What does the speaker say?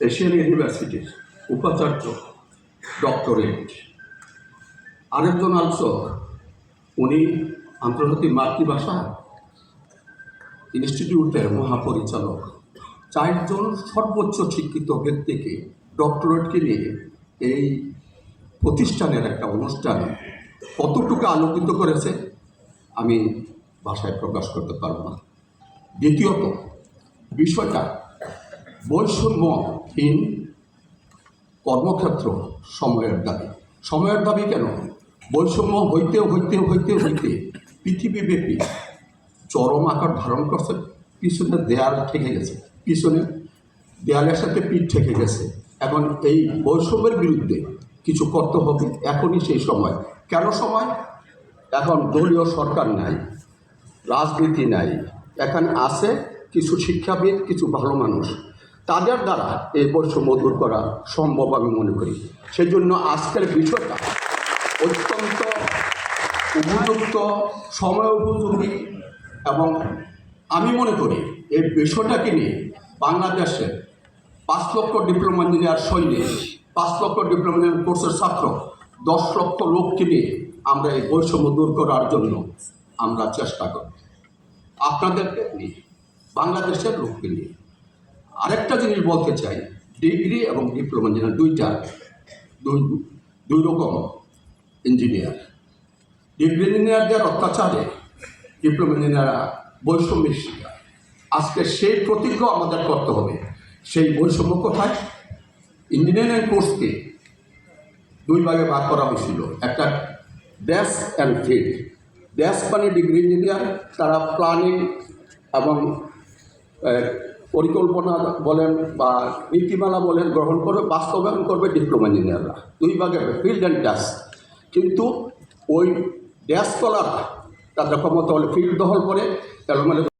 Asian ইউনিভার্সিটির উপাচার্য doctorate আরেকজন আলোচক, উনি আন্তর্জাতিক মাতৃভাষা ইনস্টিটিউটের মহাপরিচালক। চারজন সর্বোচ্চ শিক্ষিত ব্যক্তিকে ডক্টরেটকে নিয়ে এই প্রতিষ্ঠানের একটা অনুষ্ঠান কতটুকু আলোকিত করেছে, আমি ভাষায় প্রকাশ করতে পারব না। দ্বিতীয়ত, বিষয়টা বৈষম্যহীন কর্মক্ষেত্র সময়ের দাবি। সময়ের দাবি কেন? বৈষম্য হইতে হইতে হইতে হইতে পৃথিবীব্যাপী চরম আকার ধারণ করছে। পিছনে দেয়াল ঠেকে গেছে। পিছনে দেয়ালের সাথে পিঠ ঠেকে গেছে। এখন এই বৈষম্যের বিরুদ্ধে কিছু করতে হবে এখনই সেই সময়। কেন সময়? এখন দলীয় সরকার নাই, রাজনীতি নাই। এখানে আছে কিছু শিক্ষাবিদ, কিছু ভালো মানুষ। তাদের দ্বারা এই বৈষম্য দূর করা সম্ভব আমি মনে করি। সেই জন্য আজকের বিষয়টা অত্যন্ত উপযুক্ত, সময় উপযোগী এবং আমি মনে করি এই বিষয়টাকে নিয়ে বাংলাদেশের পাঁচ লক্ষ ডিপ্লোমা ইঞ্জিনিয়ার সৈনিক, পাঁচ লক্ষ ডিপ্লোমা ইঞ্জিনিয়ার কোর্সের ছাত্র, দশ লক্ষ লোককে নিয়ে আমরা এই বৈষম্য দূর করার জন্য আমরা চেষ্টা করব আপনাদেরকে নিয়ে, বাংলাদেশের লোককে নিয়ে। আরেকটা জিনিস বলতে চাই, ডিগ্রি এবং ডিপ্লোমা ইঞ্জিনিয়ার দুইটা, দুই দুই রকম ইঞ্জিনিয়ার ডিগ্রি ইঞ্জিনিয়ারদের অত্যাচারে ডিপ্লোমা ইঞ্জিনিয়াররা বৈষম্যের শিকার। আজকে সেই প্রতিজ্ঞা আমাদের করতে হবে। সেই বৈষম্য কোথায়? ইঞ্জিনিয়ারিং কোর্সকে দুই ভাগে ভাগ করা হয়েছিল। একটা ড্যাশ অ্যান্ড ফিল্ড ড্যাশ মানে ডিগ্রি ইঞ্জিনিয়ার তারা প্ল্যানিং এবং পরিকল্পনা বলেন বা নীতিমালা বলেন গ্রহণ করবে বাস্তবায়ন করবে ডিপ্লোমা ইঞ্জিনিয়াররা দুই ভাগে ফিল্ড অ্যান্ড ড্যাশ কিন্তু ওই ড্যাশ কলার তাদের ক্ষমতা হলে ফিল্ড দখল করে এলোমেলো